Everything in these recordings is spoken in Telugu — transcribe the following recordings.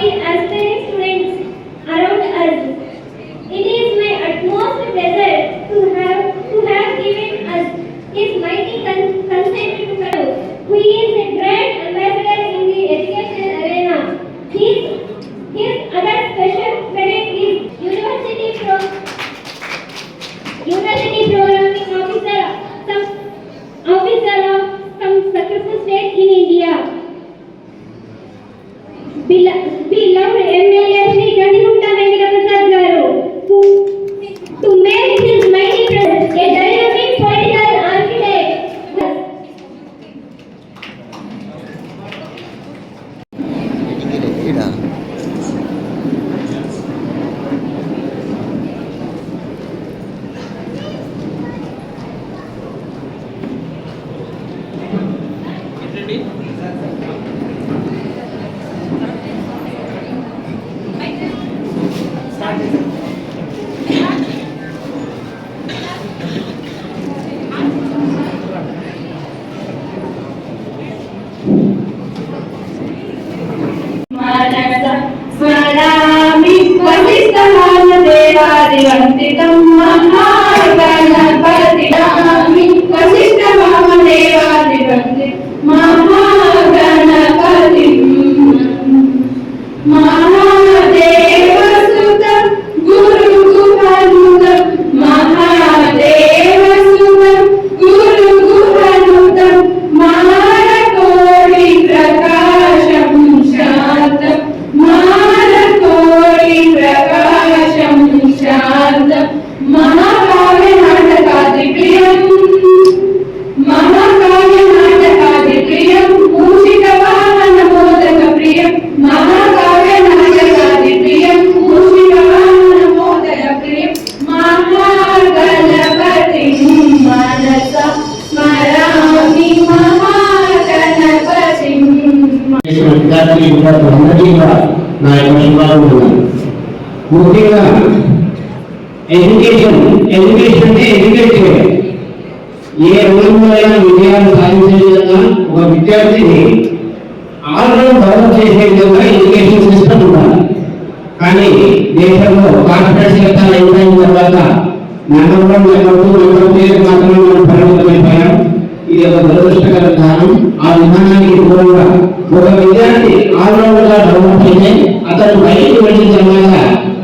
the aspiring students around us. It is my utmost pleasure to have to have given us his mighty con- consent to fellow, who is a grand ambassador in the education arena. His, his other special credit is University Pro University Programming Officer, some officer of some successful state in India. Later. వశిష్ఠవామదేవాదివంతితం మహాగణపతిరామి వశిష్ఠవామదేవాదివంతి Mahaganapati విద్యార్థి విద్యార్థులందరికీ కూడా నా యొక్క శుభాకాంక్షలు ముఖ్యంగా ఎడ్యుకేషన్ ఎడ్యుకేషన్ అంటే ఎడ్యుకేట్ చేయాలి ఏ రంగంలో అయినా విజయాలు సాధించే విధంగా ఒక విద్యార్థిని ఆల్రౌండ్ డెవలప్ చేసే విధంగా ఎడ్యుకేషన్ సిస్టమ్ ఉండాలి కానీ దేశంలో అయిపోయిన తర్వాత number one number two number three మాత్రమే దురదృష్టకర కారణం ఆ విధానానికి దూరంగా ఒక విద్యార్థి ఆల్రౌండర్ అతను బయటికి వెళ్ళిన తర్వాత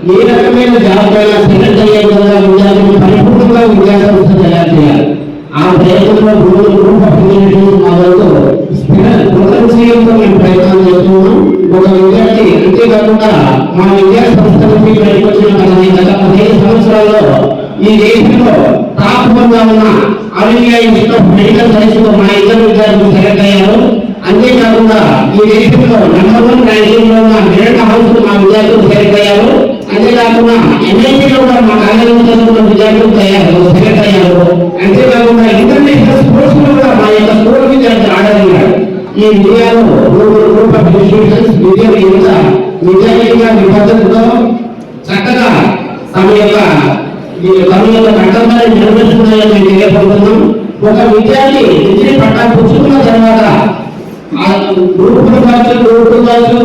ఏ రకమైన జాబ్ సెలెక్ట్ అయ్యే విధంగా విద్యార్థిని పరిపూర్ణంగా తయారు చేయాలి. ఆ ప్రయత్నంలో గ్రూప్ ఆఫ్ ఇంజనీరింగ్ మేము ప్రయత్నం చేస్తున్నాం. ఒక విద్యార్థి అంతేకాకుండా మా విద్యా నుంచి బయటకు వచ్చిన గత పదిహేను సంవత్సరాల్లో ఈ దేశంలో టాప్ ఉన్న ఆల్ ఇన్స్టిట్యూట్ మెడికల్ సైన్స్లో మా ఇద్దరు విద్యార్థులు సెలెక్ట్ అయ్యారు అంతేకాకుండా ఈ దేశంలో నెంబర్ వన్ ర్యాంకింగ్ ఉన్న మిరట హౌస్ మా విద్యార్థులు సెలెక్ట్ అంతేకాకుండా ఎన్ఐటీలో కూడా మా కాలేజీలో చదువుకున్న విద్యార్థులు తయారు సెలెక్ట్ అంతేకాకుండా ఇంటర్నేషనల్ స్పోర్ట్స్లో కూడా మా యొక్క స్కూల్ విద్యార్థులు ఆడగలిగారు ఈ గ్రూప్ ఆఫ్ ఇన్స్టిట్యూషన్స్ నిజాయితీగా నిబద్ధతతో చక్కగా తమ యొక్క తమ యొక్క కర్తవ్యాన్ని తెలియపడుతున్నాం. ఒక విద్యార్థి డిగ్రీ పట్టా పుచ్చుకున్న తర్వాత ఆ గ్రూప్ టూ కావచ్చు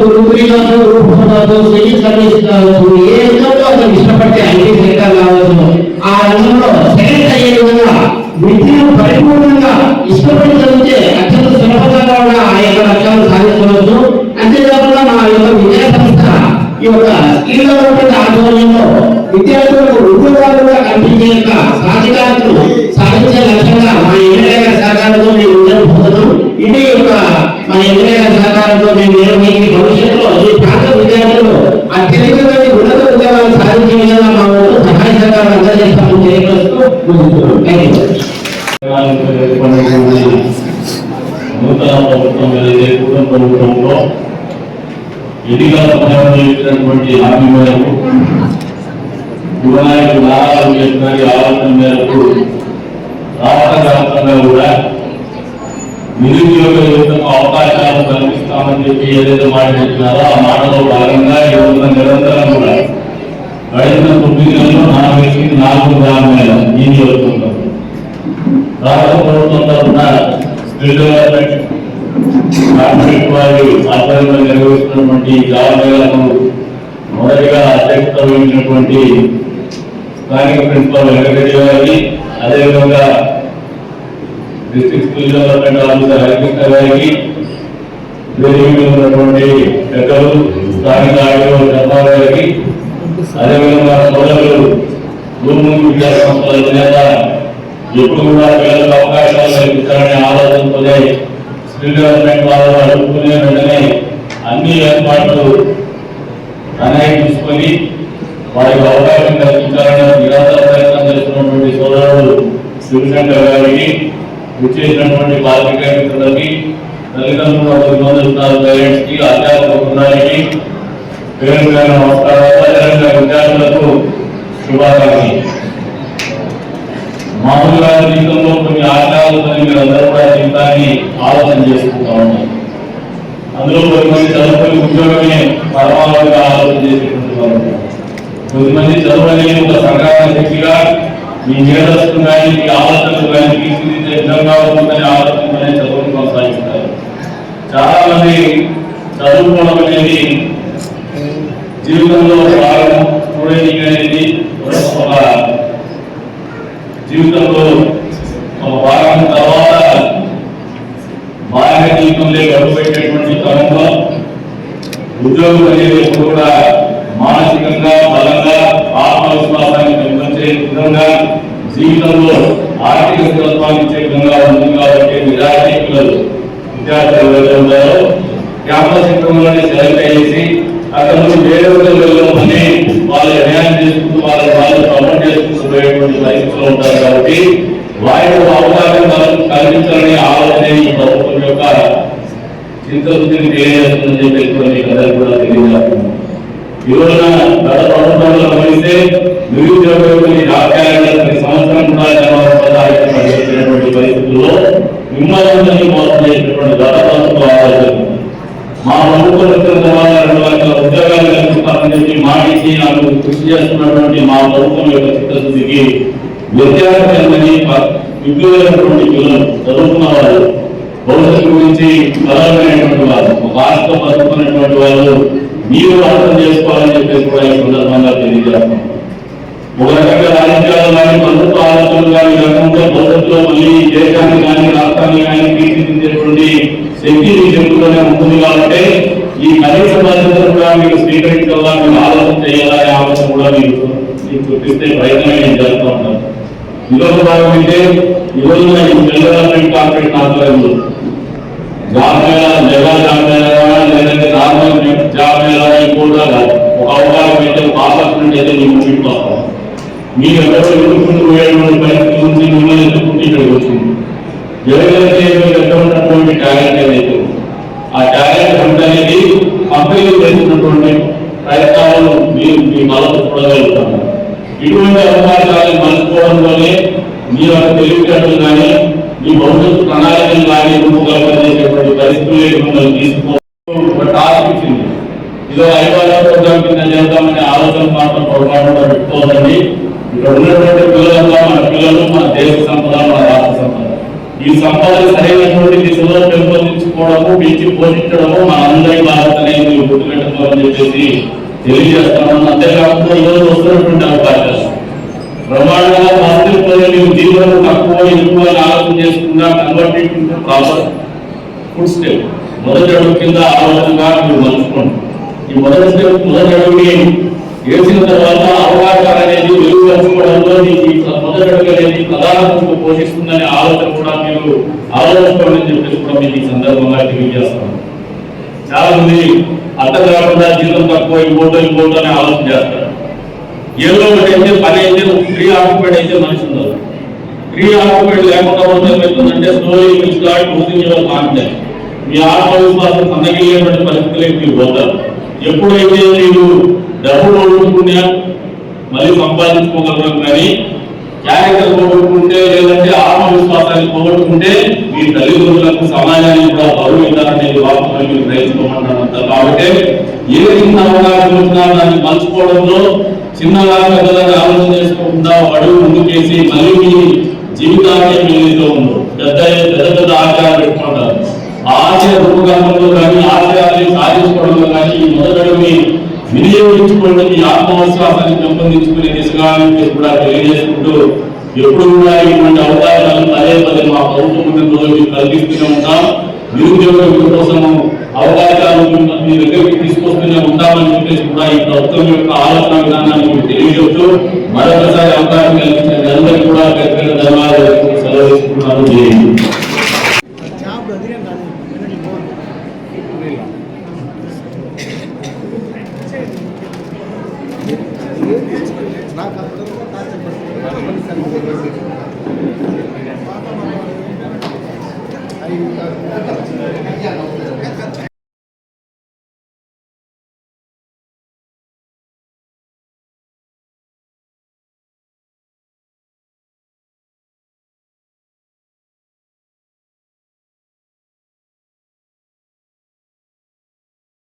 సివిల్ సర్వీస్ కావచ్చు ఏ రంగంలో అతను ఇష్టపడితే ఐటీ సెక్టర్ కావచ్చు ఆ రంగంలో సెలెక్ట్ అయ్యే విధంగా విద్యను పరిపూర్ణంగా ఇష్టపడి సహకారంతో మేము నిర్వహించి భవిష్యత్తులో ఈ ప్రాంత విద్యార్థులు అత్యధికమైన ఉన్నత ఉద్యోగాలు సాధించే విధంగా మా వంతు సహాయ సహకారం అందజేస్తామని తెలియజేస్తూ నూతన ప్రభుత్వం ప్రభుత్వంలో ఎన్నికల సమయంలో ఇచ్చినటువంటి హామీ మేరకు నారా గారి ఆలోచన మేరకు రాష్ట్ర వ్యాప్తంగా కూడా నిరుద్యోగ యువతకు అవకాశాలు కల్పిస్తామని చెప్పి ఏదైతే మాట చెప్పినారో ఆ మాటలో భాగంగా యువత నిరంతరం కూడా గడిచిన తొమ్మిది నెలలు నాలుగు వ్యక్తికి నాలుగు గ్రామాల ఈ నియోజకవర్గం రాష్ట్ర ప్రభుత్వం తరఫున స్కిల్ డెవలప్మెంట్ కార్పొరేట్ వారి ఆధ్వర్యంలో నిర్వహిస్తున్నటువంటి జాబ్ మేళకు మొదటిగా అధ్యక్షత వహించినటువంటి స్థానిక ప్రిన్సిపల్ వెంకటరెడ్డి గారికి అదేవిధంగా district school development officer Harikrishna గారికి ఉన్నటువంటి పెద్దలు స్థానిక ఆడియో జపాల్ అదేవిధంగా సోదరులు భూమి విద్యా సంస్థల అధినేత ఎప్పుడు కూడా పిల్లలకు అవకాశాలు కల్పించాలనే ఆలోచనతోనే స్కిల్ డెవలప్మెంట్ వాళ్ళు అడుగుకునే వెంటనే అన్ని ఏర్పాట్లు తనే తీసుకొని వారికి అవకాశం కల్పించాలనే నిరంతర ప్రయత్నం చేస్తున్నటువంటి సోదరుడు శివశంకర్ గారికి విచ్చేసినటువంటి పాత్రికేయ మిత్రులకి తల్లిదండ్రులు అభినందిస్తున్నారు పేరెంట్స్కి అధ్యాపక బృందానికి పేరు నమస్కారాలు అదేవిధంగా విద్యార్థులకు శుభాకాంక్షలు మామూలుగా జీవితంలో కొన్ని ఆచారాలతో మీరు కూడా జీవితాన్ని ఆలోచన చేసుకుంటా ఉన్నారు అందులో కొంతమంది చదువుకుని ఉద్యోగమే పరమావధిగా ఆలోచన చేసేటువంటి వారు ఉన్నారు. కొద్దిమంది చదువుని ఒక సంగ్రహణ శక్తిగా మీ మేధస్సు కానీ మీ ఆలోచనలు కానీ తీర్చిదిద్దే విధంగా ఉంటుందని ఆలోచన చదువును కొనసాగిస్తారు చాలా మంది చదువుకోవడం అనేది జీవితంలో భాగం స్టూడెంట్ అనేది ఒక జీవితంలో ఒక భాగం తర్వాత బాహ్య జీవితంలో గడుపెట్టేటువంటి క్రమంలో ఉద్యోగం అనేది ఎప్పుడు కూడా మానసికంగా బలంగా ఆత్మవిశ్వాసాన్ని పెంపొందే విధంగా జీవితంలో ఆర్థిక స్థిరత్వాన్ని ఇచ్చే విధంగా ఉంటుంది కాబట్టి విద్యార్థి పిల్లలు విద్యార్థులు ఎవరైతే ఉన్నారో క్యాంపస్ సెలెక్ట్ అయ్యేసి అక్కడ నుంచి వేరే వెళ్ళమని వాళ్ళ న్యాయం చేసుకుంటూ వాళ్ళ వాళ్ళు ప్రమోట్ చేసుకుంటూ పోయేటువంటి పరిస్థితులు ఉంటారు కాబట్టి వారికి అవకాశం కల్పించాలనే ఆలోచన ఈ ప్రభుత్వం యొక్క చింతవృత్తిని తెలియజేస్తుందని చెప్పేసి కూడా మీకు కూడా తెలియజేస్తున్నాం ఈ రోజున గత ప్రభుత్వంలో గమనిస్తే నిరుద్యోగ యువకుని జాబ్ క్యాలెండర్ ప్రతి సంవత్సరం కూడా జనవరి పదహారు పనిచేసినటువంటి పరిస్థితుల్లో మిమ్మల్ని మోసం చేసినటువంటి గత ప్రభుత్వం ఆలోచన మా ప్రభుత్వం వచ్చిన తర్వాత రెండు లక్షల ఉద్యోగాలు కల్పిస్తామని చెప్పి మాటించి నాకు కృషి చేస్తున్నటువంటి మా ప్రభుత్వం యొక్క చిత్తశుద్ధికి వ్యత్యాసం ఏంటని విద్యులైనటువంటి పిల్లలు చదువుకున్న వాళ్ళు భవిష్యత్తు గురించి కలవలేనటువంటి వారు ఒక ఆశతో బతుకున్నటువంటి వాళ్ళు మీరు అర్థం చేసుకోవాలని చెప్పేసి కూడా ఈ సందర్భంగా తెలియజేస్తాం ఒక రకంగా రాజకీయాలు కానీ ప్రభుత్వ ఆలోచనలు కానీ రకంగా భవిష్యత్తులో మళ్ళీ దేశాన్ని కానీ రాష్ట్రాన్ని కానీ తీర్చిదిద్దేటువంటి శక్తి మీ చేతుల్లోనే ఉంటుంది కాబట్టి ఈ కనీస బాధ్యతలు కూడా మీరు స్వీకరించాలా మీరు ఆలోచన చేయాలా అనే ఆలోచన కూడా మీరు మీకు చూపిస్తే ప్రయత్నం నేను చేస్తూ ఉంటాను. ఈరోజు భాగం అయితే ఈ రోజున ఈ డెవలప్మెంట్ కార్పొరేట్ ఆధ్వర్యంలో జాబ్ మేళా జగా జాబ్ లేదంటే నార్మల్ జాబ్ మేళా కూడా ఒక అవకాశం అయితే ఒక ఆపర్చునిటీ అయితే మీకు చూపిస్తాం మీరు ఎవరో ఎదుర్కొంటూ పోయేటువంటి పరిస్థితి నుంచి మిమ్మల్ని ఎదుర్కొంటూ ఇక్కడికి వచ్చింది ఎవరైతే మీకు ఎక్కడ ఉన్నటువంటి టాలెంట్ ఏదైతే ఆ టాలెంట్ అనేది కంపెనీలు చేస్తున్నటువంటి ప్రయత్నాలను మీరు మీ బలం చూడగలుగుతారు ఇటువంటి అవకాశాలను మలుచుకోవడంలోనే మీ యొక్క తెలివితేటలు కానీ మీ భవిష్యత్తు ప్రణాళికలు కానీ రూపకల్పన చేసేటువంటి పరిస్థితులు మిమ్మల్ని తీసుకో ఒక ఇదో ఐదు ప్రోగ్రామ్ కింద చేద్దామనే ఆలోచన మాత్రం పొరపాటు పెట్టుకోదండి ఇక్కడ ఉన్నటువంటి పిల్లలంతా మన పిల్లలు మన దేశ సంపద మన రాష్ట్ర సంపద ఈ సంపద సరైనటువంటి దిశలో పెంపొందించుకోవడము పెంచి పోషించడము మన అందరి బాధ్యత అనేది గుర్తుపెట్టుకోవాలని చెప్పేసి తెలియజేస్తాను అంతేకాకుండా ఈరోజు వస్తున్నటువంటి అవకాశాలు బ్రహ్మాండంగా వాస్తవికతలో మీరు జీవనం తక్కువ ఎక్కువ ఆలోచన చేసుకున్నా కన్వర్టెడ్ ప్రాపర్ ఫుడ్ స్టెప్ మొదటి అడుగు కింద ఆలోచనగా మీరు మలుచుకోండి. ఈ మొదటి స్టెప్ మొదటి అడుగుని వేసిన తర్వాత అవకాశాలు అనేది వెలుగుపరచుకోవడంలో మొదటి అడుగు అనేది ప్రధాన పోషిస్తుందనే ఆలోచన కూడా మీరు ఆలోచించుకోండి అని చెప్పేసి కూడా మీకు ఈ సందర్భంగా తెలియజేస్తాను చాలా మంది అర్థం కాకుండా జీతం తక్కువ ఇంకోటో ఇంకోటో అని ఆలోచన చేస్తారు. ఏదో ఒకటి అయితే పని అయితే ఫ్రీ ఆక్యుపైడ్ అయితే మనిషి ఉండదు. ఫ్రీ ఆక్యుపైడ్ లేకుండా ఉంటే slowly will start losing your confidence మీ ఆత్మవిశ్వాసం సన్నగిలేటువంటి పరిస్థితులకు మీరు పోతారు. ఎప్పుడైతే మీరు డబ్బులు ఓడుకుంటున్నా మళ్ళీ సంపాదించుకోగలరు కానీ క్యారెక్టర్ పోగొట్టుకుంటే లేదంటే ఆత్మవిశ్వాసాన్ని పోగొట్టుకుంటే మీ తల్లిదండ్రులకు సమాజానికి కూడా బరువు ఇవ్వాలనేది వాస్తవం మీరు గ్రహించుకోమంటున్నారు కాబట్టి ఏ చిన్న అవకాశం వచ్చినా దాన్ని మలుచుకోవడంలో చిన్నగా పెద్దగా ఆలోచన చేసుకోకుండా అడుగు ముందుకేసి మళ్ళీ మీ జీవితాన్ని ఏదైతే ఉందో పెద్ద పెద్ద ఆచారాలు ఆశయాలు పెట్టుకుంటారు. ఆశయ రూపకల్పంలో కానీ ఆశయాన్ని సాధించుకోవడంలో కానీ మొదటి వినియోగించుకోవడం ఈ ఆత్మవిశ్వాసాన్ని పెంపొందించుకునే దిశగా కూడా తెలియజేసుకుంటూ ఎప్పుడు కూడా ఇటువంటి అవకాశాలు పదే పదే మా ప్రభుత్వం రోజు కల్పిస్తూనే ఉంటాం. నిరుద్యోగుల కోసము అవకాశాలు మీ దగ్గరికి తీసుకొస్తూనే ఉంటామని చెప్పేసి కూడా ఈ ప్రభుత్వం యొక్క ఆలోచన విధానాన్ని తెలియజేస్తూ మరొకసారి అవకాశం మీ అందరికీ కూడా పెద్ద పెద్ద ధన్యవాదాలు సెలవు